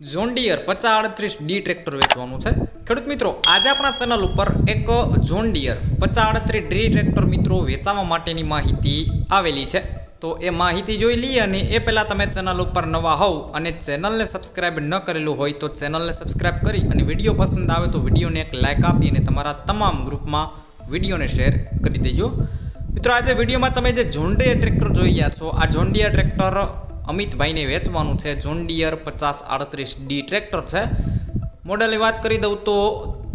John Deere પચાસ આડત્રીસ D tractor વેચવાનું છે. ખેડૂત મિત્રો, આજે આપણા ચેનલ ઉપર એક જોન્ડિયર પચાસ આડત્રીસ ડી ટ્રેક્ટર મિત્રો વેચાવા માટેની માહિતી આવેલી છે. તો એ માહિતી જોઈ લઈએ અને એ પહેલાં તમે ચેનલ ઉપર નવા હોવ અને ચેનલને સબસ્ક્રાઇબ ન કરેલું હોય તો ચેનલને સબસ્ક્રાઇબ કરી અને વીડિયો પસંદ આવે તો વિડીયોને એક લાઇક આપી અને તમારા તમામ ગ્રુપમાં વિડીયોને શેર કરી દેજો. મિત્રો, આજે વિડીયોમાં તમે જે જોન્ડિયર ટ્રેક્ટર જોઈ રહ્યા છો, આ જોન્ડિયર ટ્રેક્ટર અમિતભાઈને વેચવાનું છે. જોન્ડિયર પચાસ આડત્રીસ ડી ટ્રેક્ટર છે. મોડલની વાત કરી દઉં તો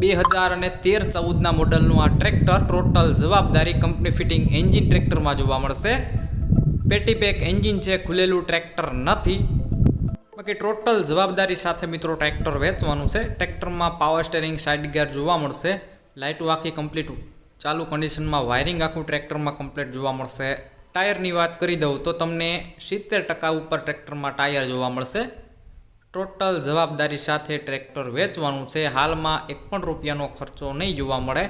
બે હજાર અને તેર ચૌદના મોડલનું આ ટ્રેક્ટર ટોટલ જવાબદારી કંપની ફિટિંગ એન્જિન ટ્રેક્ટરમાં જોવા મળશે. પેટીપેક એન્જિન છે, ખુલેલું ટ્રેક્ટર નથી. બાકી ટોટલ જવાબદારી સાથે મિત્રો ટ્રેક્ટર વેચવાનું છે. ટ્રેક્ટરમાં પાવર સ્ટેરિંગ સાઇડ ગેર જોવા મળશે. લાઇટો આખી કમ્પ્લીટ ચાલુ કન્ડિશનમાં વાયરિંગ આખું ટ્રેક્ટરમાં કમ્પ્લીટ જોવા મળશે. ટાયરની વાત કરી દઉં તો તમને સિત્તેર ટકા ઉપર ટ્રેક્ટરમાં ટાયર જોવા મળશે. ટોટલ જવાબદારી સાથે ટ્રેક્ટર વેચવાનું છે. હાલમાં એક પણ રૂપિયાનો ખર્ચો નહીં જોવા મળે.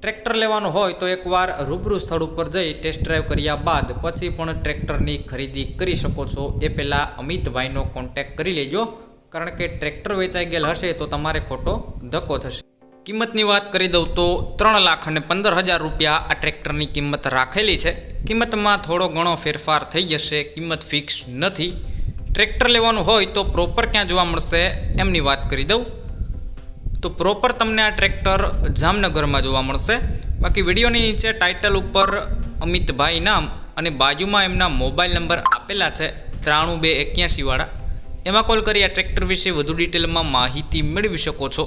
ટ્રેક્ટર લેવાનું હોય તો એકવાર રૂબરૂ સ્થળ ઉપર જઈ ટેસ્ટ ડ્રાઈવ કર્યા બાદ પછી પણ ટ્રેક્ટરની ખરીદી કરી શકો છો. એ પહેલાં અમિતભાઈનો કોન્ટેક્ટ કરી લેજો. કારણ કે ટ્રેક્ટર વેચાઈ ગયેલ હશે તો તમારે ખોટો ધક્કો થશે. કિંમતની વાત કરી દઉં તો ત્રણ લાખ અને પંદર હજાર રૂપિયા આ ટ્રેક્ટરની કિંમત રાખેલી છે. કિંમતમાં થોડો ઘણો ફેરફાર થઈ જશે, કિંમત ફિક્સ નથી. ટ્રેક્ટર લેવાનું હોય તો પ્રોપર ક્યાં જોવા મળશે એમની વાત કરી દઉં. તો પ્રોપર તમને આ ટ્રેક્ટર જામનગરમાં જોવા મળશે. બાકી વિડીયોની નીચે ટાઇટલ ઉપર અમિતભાઈ નામ અને બાજુમાં એમના મોબાઈલ નંબર આપેલા છે, ત્રાણું બે એક્યાસીવાળા એમાં કોલ કરી આ ટ્રેક્ટર વિશે વધુ ડિટેલમાં માહિતી મેળવી શકો છો.